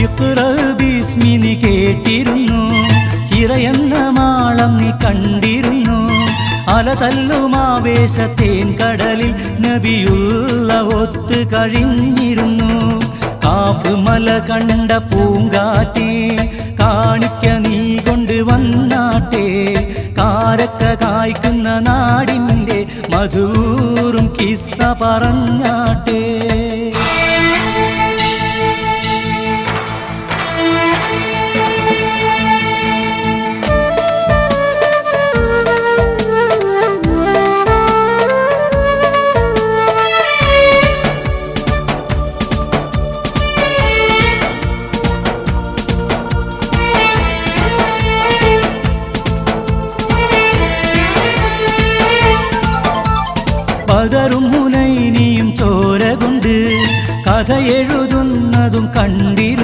ബിസ്മി നീ കേട്ടിരുന്നു. ഇറയെന്ന മാളം നീ കണ്ടിരുന്നു. അല തല്ലുമാവേശത്തേൻ കടലിൽ നബിയുള്ള ഒത്ത് കഴിഞ്ഞിരുന്നു. കാഫ് മല കണ്ട പൂങ്കാറ്റേ കാണിക്ക നീ കൊണ്ട് വന്നാട്ടെ. കാരക്ക കായ്ക്കുന്ന നാടിന്റെ മധൂറും കിസ്സ പറഞ്ഞാട്ടെ. പകരും മുനൈനിയും ചോര കൊണ്ട് കഥ എഴുതുന്നതും കണ്ടിരുന്നു